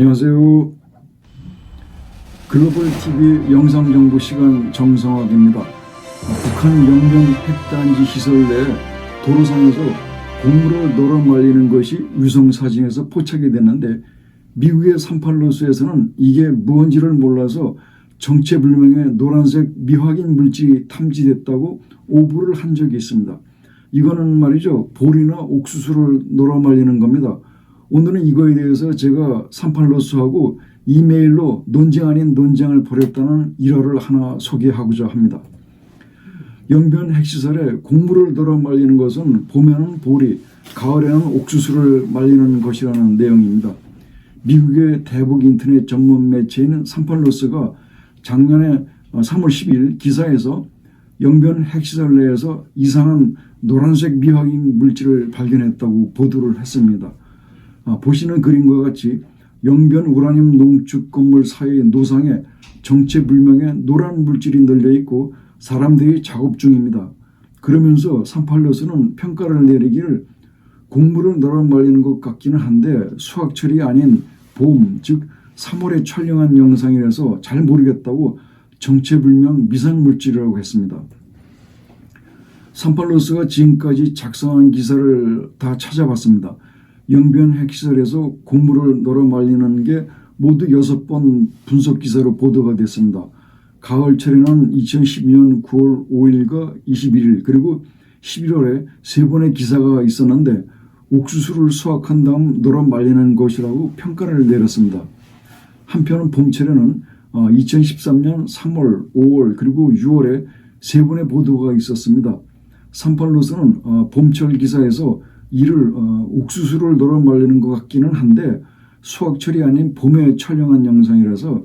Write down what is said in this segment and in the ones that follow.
안녕하세요. 글로벌 TV 영상 정보 시간 정성학입니다. 북한 영변 핵단지 시설 내 도로상에서 공물을 널어 말리는 것이 위성 사진에서 포착이 됐는데 미국의 38로스에서는 이게 무언지를 몰라서 정체불명의 노란색 미확인 물질이 탐지됐다고 오보를 한 적이 있습니다. 이거는 말이죠. 볼이나 옥수수를 놀아 말리는 겁니다. 오늘은 이거에 대해서 제가 38로스하고 이메일로 논쟁 아닌 논쟁을 벌였다는 일화를 하나 소개하고자 합니다. 영변 핵시설에 곡물을 덜어 말리는 것은 봄에는 보리, 가을에는 옥수수를 말리는 것이라는 내용입니다. 미국의 대북 인터넷 전문 매체인 38로스가 작년에 3월 10일 기사에서 영변 핵시설 내에서 이상한 노란색 미확인 물질을 발견했다고 보도를 했습니다. 아, 보시는 그림과 같이 영변 우라늄 농축 건물 사이의 노상에 정체불명의 노란 물질이 널려 있고 사람들이 작업 중입니다. 그러면서 38로스는 평가를 내리기를 곡물을 널어 말리는 것 같기는 한데 수확철이 아닌 봄, 즉 3월에 촬영한 영상이라서 잘 모르겠다고 정체불명 미상물질이라고 했습니다. 38로스가 지금까지 작성한 기사를 다 찾아봤습니다. 영변 핵시설에서 곡물을 널어 말리는 게 모두 여섯 번 분석 기사로 보도가 됐습니다. 가을철에는 2012년 9월 5일과 21일 그리고 11월에 세 번의 기사가 있었는데 옥수수를 수확한 다음 널어 말리는 것이라고 평가를 내렸습니다. 한편은 봄철에는 2013년 3월, 5월 그리고 6월에 세 번의 보도가 있었습니다. 38로스는 봄철 기사에서 이를 어, 옥수수를 널어 말리는 것 같기는 한데 수확철이 아닌 봄에 촬영한 영상이라서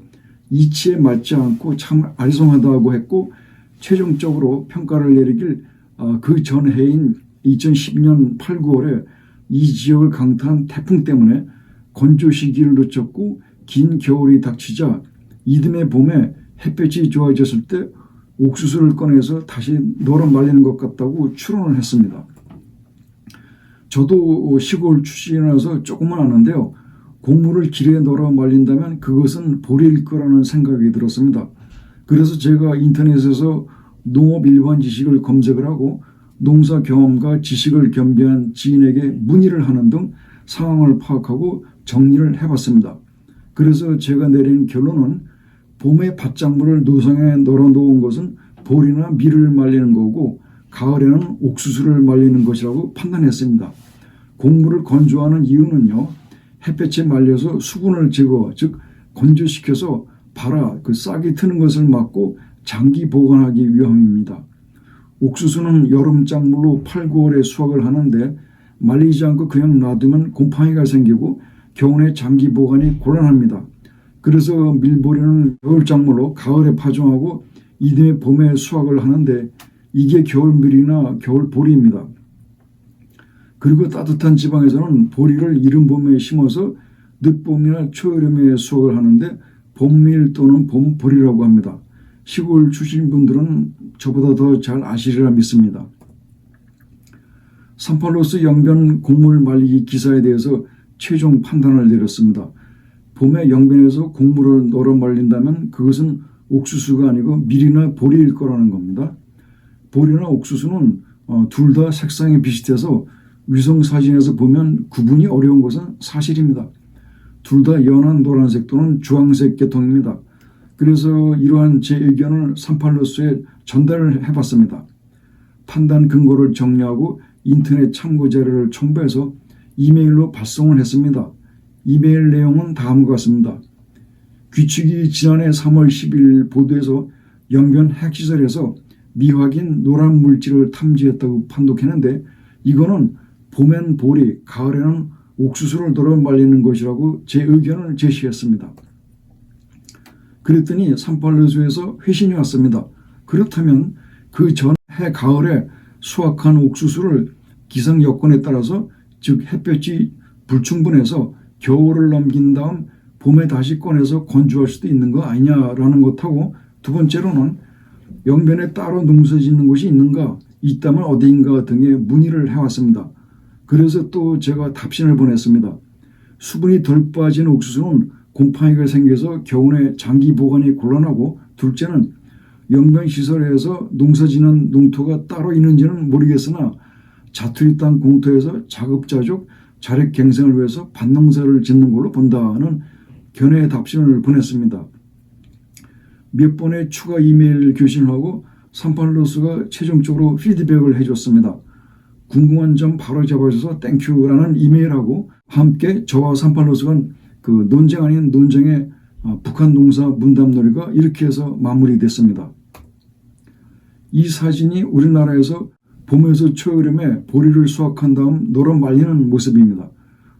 이치에 맞지 않고 참 아리송하다고 했고 최종적으로 평가를 내리길 어, 그 전 해인 2010년 8, 9월에 이 지역을 강타한 태풍 때문에 건조 시기를 놓쳤고 긴 겨울이 닥치자 이듬해 봄에 햇볕이 좋아졌을 때 옥수수를 꺼내서 다시 널어 말리는 것 같다고 추론을 했습니다. 저도 시골 출신이라서 조금은 아는데요. 곡물을 길에 널어 말린다면 그것은 보리일 거라는 생각이 들었습니다. 그래서 제가 인터넷에서 농업 일반 지식을 검색을 하고 농사 경험과 지식을 겸비한 지인에게 문의를 하는 등 상황을 파악하고 정리를 해봤습니다. 그래서 제가 내린 결론은 봄에 밭작물을 노상에 널어 놓은 것은 보리나 밀을 말리는 거고 가을에는 옥수수를 말리는 것이라고 판단했습니다. 곡물을 건조하는 이유는요. 햇볕에 말려서 수분을 제거, 즉 건조시켜서 발아 그 싹이 트는 것을 막고 장기 보관하기 위함입니다. 옥수수는 여름 작물로 8, 9월에 수확을 하는데 말리지 않고 그냥 놔두면 곰팡이가 생기고 겨울에 장기 보관이 곤란합니다. 그래서 밀보리는 겨울 작물로 가을에 파종하고 이듬해 봄에 수확을 하는데 이게 겨울 밀이나 겨울 보리입니다. 그리고 따뜻한 지방에서는 보리를 이른 봄에 심어서 늦봄이나 초여름에 수확을 하는데 봄밀 또는 봄보리라고 합니다. 시골 출신 분들은 저보다 더 잘 아시리라 믿습니다. 삼팔로스 영변 곡물 말리기 기사에 대해서 최종 판단을 내렸습니다. 봄에 영변에서 곡물을 널어 말린다면 그것은 옥수수가 아니고 밀이나 보리일 거라는 겁니다. 보리나 옥수수는 어, 둘다 색상이 비슷해서 위성 사진에서 보면 구분이 어려운 것은 사실입니다. 둘 다 연한 노란색 또는 주황색 계통입니다. 그래서 이러한 제 의견을 38로스에 전달을 해봤습니다. 판단 근거를 정리하고 인터넷 참고 자료를 첨부해서 이메일로 발송을 했습니다. 이메일 내용은 다음과 같습니다. 귀축이 지난해 3월 10일 보도에서 영변 핵시설에서 미확인 노란 물질을 탐지했다고 판독했는데 이거는 봄엔 보리, 가을에는 옥수수를 덜어 말리는 것이라고 제 의견을 제시했습니다. 그랬더니 38로스에서 회신이 왔습니다. 그렇다면 그 전해 가을에 수확한 옥수수를 기상 여건에 따라서 즉 햇볕이 불충분해서 겨울을 넘긴 다음 봄에 다시 꺼내서 건조할 수도 있는 거 아니냐라는 것하고 두 번째로는 영변에 따로 농사 짓는 곳이 있는가 있다면 어디인가 등의 문의를 해왔습니다. 그래서 또 제가 답신을 보냈습니다. 수분이 덜 빠진 옥수수는 곰팡이가 생겨서 겨우내 장기 보관이 곤란하고 둘째는 영변 시설에서 농사지는 농토가 따로 있는지는 모르겠으나 자투리 땅 공터에서 자급자족 자력 갱생을 위해서 밭농사를 짓는 걸로 본다는 견해 답신을 보냈습니다. 몇 번의 추가 이메일 교신을 하고 삼팔로스가 최종적으로 피드백을 해줬습니다. 궁금한 점 바로 잡아줘서 땡큐라는 이메일하고 함께 저와 삼팔로스가 그 논쟁 아닌 논쟁의 어, 북한 농사 문담놀이가 이렇게 해서 마무리됐습니다. 이 사진이 우리나라에서 봄에서 초여름에 보리를 수확한 다음 노란 말리는 모습입니다.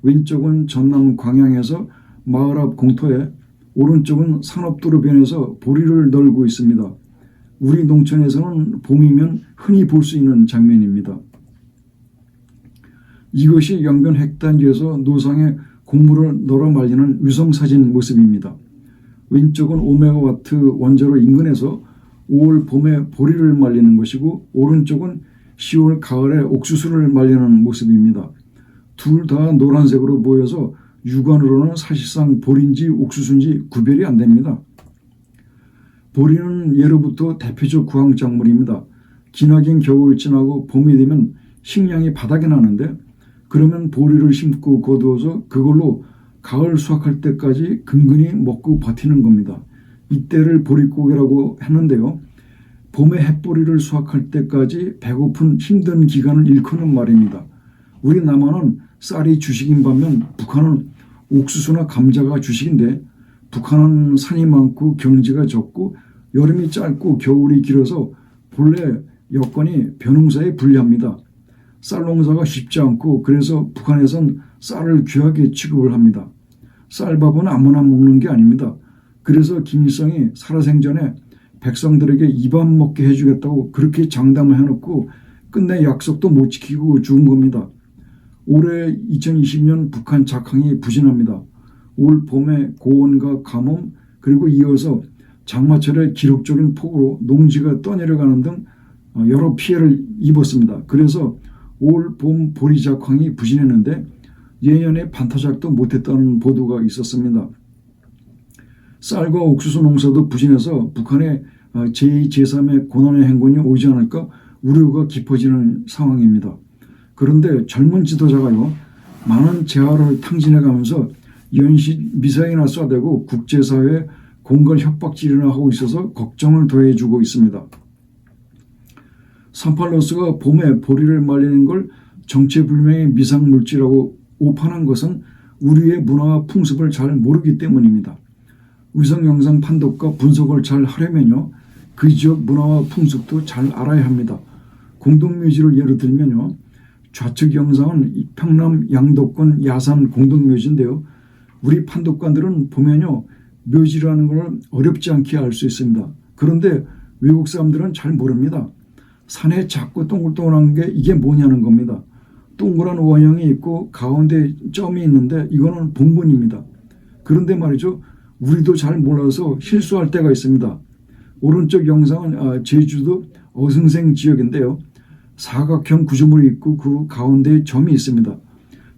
왼쪽은 전남 광양에서 마을 앞 공터에 오른쪽은 산업도로변에서 보리를 널고 있습니다. 우리 농촌에서는 봄이면 흔히 볼 수 있는 장면입니다. 이것이 영변 핵단지에서 노상에 곡물을 널어 말리는 위성사진 모습입니다. 왼쪽은 5메가와트 원자로 인근에서 5월 봄에 보리를 말리는 것이고 오른쪽은 10월 가을에 옥수수를 말리는 모습입니다. 둘 다 노란색으로 보여서 육안으로는 사실상 보리인지 옥수수인지 구별이 안 됩니다. 보리는 예로부터 대표적 구황작물입니다. 기나긴 겨울 지나고 봄이 되면 식량이 바닥에 나는데 그러면 보리를 심고 거두어서 그걸로 가을 수확할 때까지 근근히 먹고 버티는 겁니다. 이때를 보릿고개라고 했는데요. 봄에 햇보리를 수확할 때까지 배고픈 힘든 기간을 일컫는 말입니다. 우리 남한은 쌀이 주식인 반면 북한은 옥수수나 감자가 주식인데 북한은 산이 많고 경지가 적고 여름이 짧고 겨울이 길어서 본래 여건이 벼농사에 불리합니다. 쌀 농사가 쉽지 않고 그래서 북한에선 쌀을 귀하게 취급을 합니다. 쌀밥은 아무나 먹는 게 아닙니다. 그래서 김일성이 살아생전에 백성들에게 입안 먹게 해주겠다고 그렇게 장담을 해놓고 끝내 약속도 못 지키고 죽은 겁니다. 올해 2020년 북한 작황이 부진합니다. 올 봄에 고온과 가뭄 그리고 이어서 장마철에 기록적인 폭우로 농지가 떠내려가는 등 어, 여러 피해를 입었습니다. 그래서 올 봄 보리 작황이 부진했는데 예년에 반타작도 못했다는 보도가 있었습니다. 쌀과 옥수수 농사도 부진해서 북한의 어, 제2, 제3의 고난의 행군이 오지 않을까 우려가 깊어지는 상황입니다. 그런데 젊은 지도자가요, 많은 재화를 탕진해가면서 연시 미사일이나 쏴대고 국제사회에 공갈 협박질이나 하고 있어서 걱정을 더해주고 있습니다. 산팔로스가 봄에 보리를 말리는 걸 정체불명의 미상물질이라고 오판한 것은 우리의 문화와 풍습을 잘 모르기 때문입니다. 위성 영상 판독과 분석을 잘 하려면요. 그 지역 문화와 풍습도 잘 알아야 합니다. 공동묘지를 예로 들면요. 좌측 영상은 평남 양덕군 야산 공동묘지인데요. 우리 판독관들은 보면요. 묘지라는 걸 어렵지 않게 알 수 있습니다. 그런데 외국 사람들은 잘 모릅니다. 산에 작고 동글동글한 게 이게 뭐냐는 겁니다. 동그란 원형이 있고 가운데 점이 있는데 이거는 봉분입니다. 그런데 말이죠. 우리도 잘 몰라서 실수할 때가 있습니다. 오른쪽 영상은 아, 제주도 어승생 지역인데요. 사각형 구조물이 있고 그 가운데 점이 있습니다.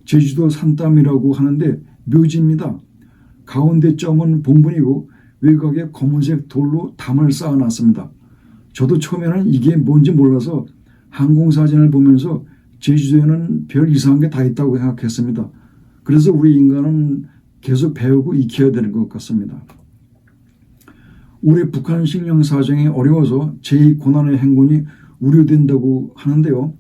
제주도 산땀이라고 하는데 묘지입니다. 가운데 점은 봉분이고 외곽에 검은색 돌로 담을 쌓아놨습니다. 저도 처음에는 이게 뭔지 몰라서 항공사진을 보면서 제주도에는 별 이상한 게 다 있다고 생각했습니다. 그래서 우리 인간은 계속 배우고 익혀야 되는 것 같습니다. 올해 북한 식량 사정이 어려워서 제2 고난의 행군이 우려된다고 하는데요.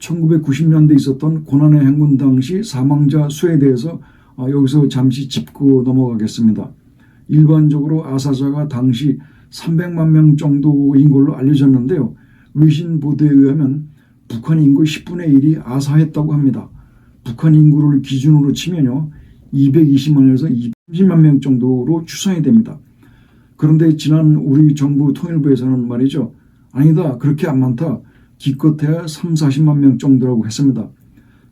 1990년대 있었던 고난의 행군 당시 사망자 수에 대해서 어, 여기서 잠시 짚고 넘어가겠습니다. 일반적으로 아사자가 당시 300만 명 정도인 걸로 알려졌는데요. 외신 보도에 의하면 북한 인구 10분의 1이 아사했다고 합니다. 북한 인구를 기준으로 치면요. 220만에서 230만 명 정도로 추산이 됩니다. 그런데 지난 우리 정부 통일부에서는 말이죠. 아니다. 그렇게 안 많다. 기껏해야 3, 40만 명 정도라고 했습니다.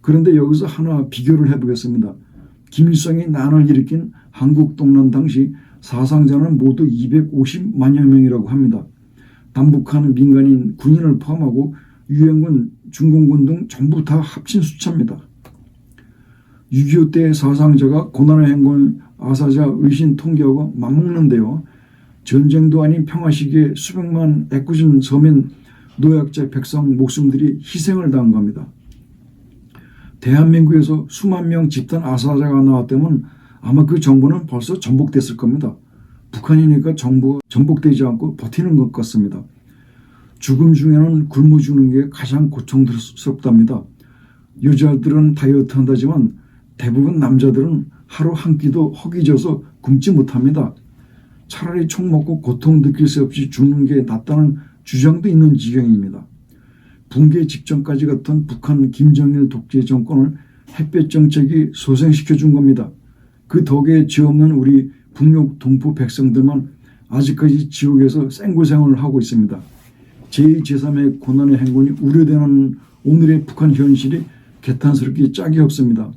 그런데 여기서 하나 비교를 해보겠습니다. 김일성이 난을 일으킨 한국 동란 당시 사상자는 모두 250만여 명이라고 합니다. 남북한 민간인 군인을 포함하고 유엔군, 중공군 등 전부 다 합친 숫자입니다. 6.25 때 사상자가 고난의 행군을 아사자 의신 통계하고 맞먹는데요. 전쟁도 아닌 평화 시기에 수백만 애꿎은 서민 노약자 백성 목숨들이 희생을 당한 겁니다. 대한민국에서 수만 명 집단 아사자가 나왔다면 아마 그 정부는 벌써 전복됐을 겁니다. 북한이니까 정부가 전복되지 않고 버티는 것 같습니다. 죽음 중에는 굶어 죽는 게 가장 고통스럽답니다. 여자들은 다이어트 한다지만 대부분 남자들은 하루 한 끼도 허기져서 굶지 못합니다. 차라리 총 먹고 고통 느낄 새 없이 죽는 게 낫다는 주장도 있는 지경입니다. 붕괴 직전까지 갔던 북한 김정일 독재 정권을 햇볕 정책이 소생시켜 준 겁니다. 그 덕에 죄 없는 우리 북녘 동포 백성들만 아직까지 지옥에서 생고생을 하고 있습니다. 제2, 제3의 고난의 행군이 우려되는 오늘의 북한 현실이 개탄스럽게 짝이 없습니다.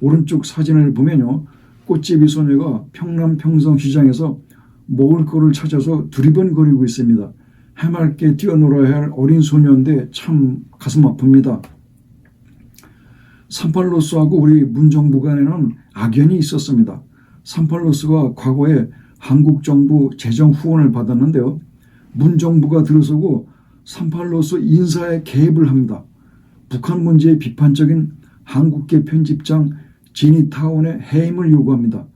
오른쪽 사진을 보면요. 꽃제비 소녀가 평남 평성시장에서 먹을 거를 찾아서 두리번거리고 있습니다. 해맑게 뛰어놀아야 할 어린 소녀인데 참 가슴 아픕니다. 38로스하고 우리 문정부 간에는 악연이 있었습니다. 38로스가 과거에 한국 정부 재정 후원을 받았는데요. 문정부가 들어서고 38로스 인사에 개입을 합니다. 북한 문제에 비판적인 한국계 편집장 지니타운의 해임을 요구합니다.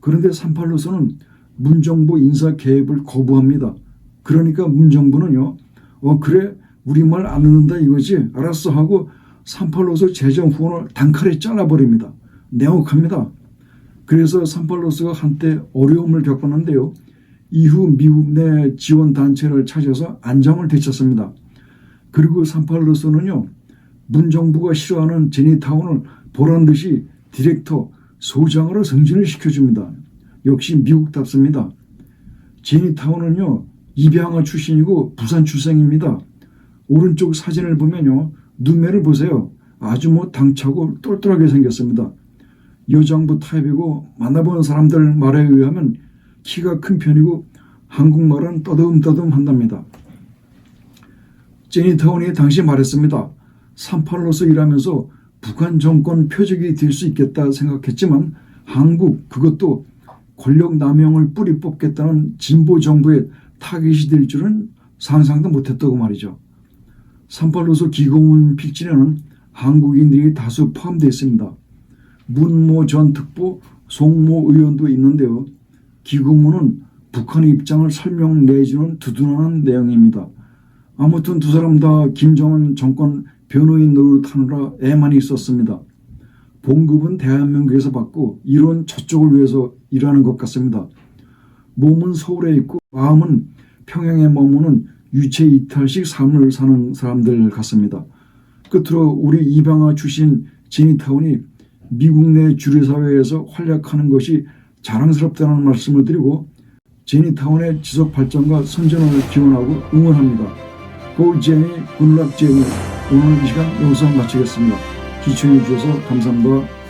그런데 38로스는 문정부 인사 개입을 거부합니다. 그러니까 문정부는요, 어, 그래, 우리말 안 듣는다 이거지? 알았어 하고 38로스 재정 후원을 단칼에 잘라버립니다. 내혹합니다. 그래서 38로스가 한때 어려움을 겪었는데요. 이후 미국 내 지원 단체를 찾아서 안정을 되찾습니다. 그리고 38로스는요, 문정부가 싫어하는 제니타운을 보란 듯이 디렉터, 소장으로 승진을 시켜줍니다. 역시 미국답습니다. 제니타운은요, 입양아 출신이고 부산 출생입니다. 오른쪽 사진을 보면요, 눈매를 보세요. 아주 뭐 당차고 똘똘하게 생겼습니다. 여장부 타입이고 만나본 사람들 말에 의하면 키가 큰 편이고 한국말은 떠듬떠듬 한답니다. 제니 타운이 당시 말했습니다. 38로서 일하면서 북한 정권 표적이 될 수 있겠다 생각했지만 한국 그것도 권력 남용을 뿌리 뽑겠다는 진보 정부의 타깃이 될 줄은 상상도 못했다고 말이죠. 38로서 기고문 필진에는 한국인들이 다수 포함되어 있습니다. 문모 전 특보, 송모 의원도 있는데요. 기고문은 북한의 입장을 설명 내주는 두둔하는 내용입니다. 아무튼 두 사람 다 김정은 정권 변호인 노릇하느라 애만이 있었습니다. 봉급은 대한민국에서 받고 이론 저쪽을 위해서 일하는 것 같습니다. 몸은 서울에 있고 마음은 평양에 머무는 유체 이탈식 삶을 사는 사람들 같습니다. 끝으로 우리 이방아 출신 제니타운이 미국 내 주류사회에서 활약하는 것이 자랑스럽다는 말씀을 드리고 제니타운의 지속 발전과 선전을 기원하고 응원합니다. 고 제니, 굿락 제니 오늘 이 시간 여기서 마치겠습니다. 시청해 주셔서 감사합니다.